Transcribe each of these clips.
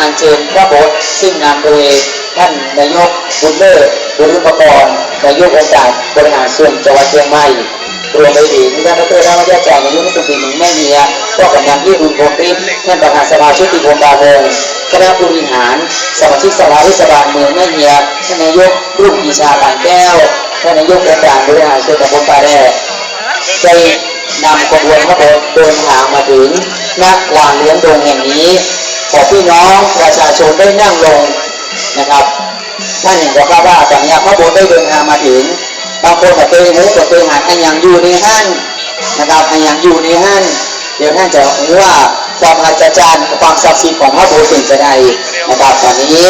อัญเชิญพระโบสถ์ซึ่งนำโดยท่านนายกบุญเลิศบุญรุปกรณ์นายกองค์การบริหารส่วนจังหวัดเชียงใหม่รวมไปถึงท่านดรธรรมยาจารย์นายกรัฐมนตรีหนุนแม่เมียก็กำนันที่บุญพงฤทธิ์ท่านประธานสภาชุติพงษ์ดาวงคณะผู้บริหาร สมาชิกสภาเทศบาลเมืองแม่เมียท่านนายกรุ่งปีชาปานแก้วท่านนายกองค์การบริหารส่วนตำบลป่าแดดได้นำขบวนขบวนเดินทางมาถึงนักวางเลี้ยงดงแห่งนี้ ขอพี่น้องประชาชนได้นั่งลงนะครับท่านเห็นบอกว่าตอนนี้ขบวนได้เดินทางมาถึงบางคนกับเตยมุกกับเตยหาดอันยังอยู่ในห้างนะครับอันยังอยู่ในห้างเดี๋ยวท่านจะรู้ว่าความอัศจรรย์ความศักดิ์สิทธิ์ของพระโบสถ์เป็นจะใดนะครับตอนนี้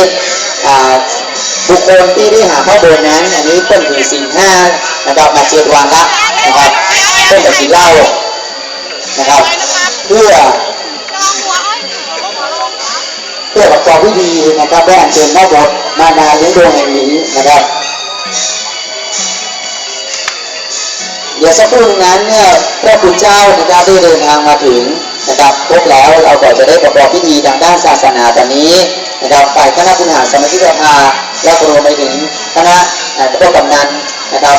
บุคคลที่ได้หาพระโบสถ์นั้น อันนี้เพิ่นถือสิ่งห้านะครับมาเจ็ดวันละนะครับเพิ่นจะกินเล้านะครับ เพื่อ พื่อประกอบพิธีนะครับได้อัญเชิญพระบสถ์มานาเลี้ยงดวงแห่งนี้นะครับ เดี๋ยวสักครู่นั้นเนี่ยพระคุณเจ้านะครับได้เดินทางมาถึงนะครับครบแล้วเราก็จะได้ประกอบพิธีทางด้านศาสนาตอนนี้นะครับฝ่ายคณะผู้หารสมาชิกสภาและรวมไปถึงคณะเอ่อเจ้กำนันนะครับ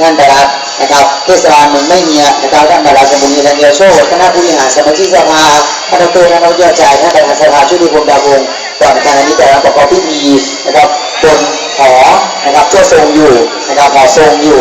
ท่านประหลัด นะครับเทศบาลเมืองไม่มีนะครับท่านประหลัดสมุนไพรเยโชคคณะผู้บริหารสมาชิกสภาท่านดรธนวัฒน์ยอดใจท่านประธานสภาชุติพงษ์ดาวงก่อนการนี้แต่ละประกอบพิธีนะครับบนหอนะครับก็ทรงอยู่นะครับหอทรงอยู่